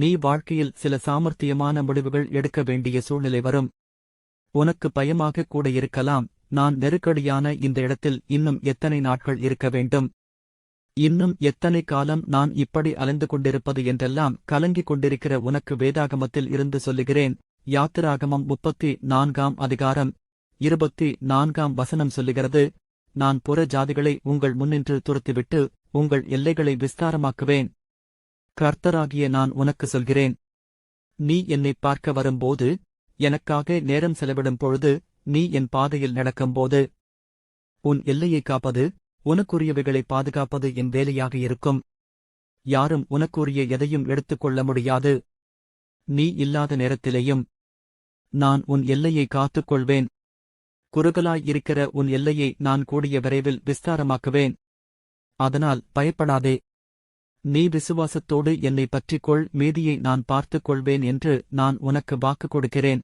நீ வாழ்க்கையில் சில சாமர்த்தியமான முடிவுகள் எடுக்க வேண்டிய சூழ்நிலை வரும். உனக்கு பயமாக கூட இருக்கலாம். நான் நெருக்கடியான இந்த இடத்தில் இன்னும் எத்தனை நாட்கள் இருக்க வேண்டும்? இன்னும் எத்தனை காலம் நான் இப்படி அலைந்து கொண்டிருப்பது என்றெல்லாம் கலங்கிக் கொண்டிருக்கிற உனக்கு வேதாகமத்தில் இருந்து சொல்லுகிறேன். யாத்திராகமம் முப்பத்தி நான்காம் அதிகாரம் இருபத்தி நான்காம் வசனம் சொல்லுகிறது. நான் புற ஜாதிகளை உங்கள் முன்னின்று துரத்திவிட்டு உங்கள் எல்லைகளை விஸ்தாரமாக்குவேன். கர்த்தராகிய நான் உனக்கு சொல்கிறேன். நீ என்னை பார்க்க வரும்போது எனக்காக நேரம் செலவிடும் பொழுது நீ என் பாதையில் நடக்கும்போது உன் எல்லையை காப்பது உனக்குரியவைகளை பாதுகாப்பது என் வேலையாக இருக்கும். யாரும் உனக்குரிய எதையும் எடுத்துக்கொள்ள முடியாது. நீ இல்லாத நேரத்திலேயும் நான் உன் எல்லையை காத்துக் கொள்வேன் குறுகலாய் இருக்கிற உன் எல்லையை நான் கூடிய விரைவில் விஸ்தாரமாக்குவேன். அதனால் பயப்படாதே. நீ விசுவாசத்தோடு என்னை பற்றிக்கொள் மீதியை நான் பார்த்துக் கொள்வேன் என்று நான் உனக்கு வாக்கு கொடுக்கிறேன்.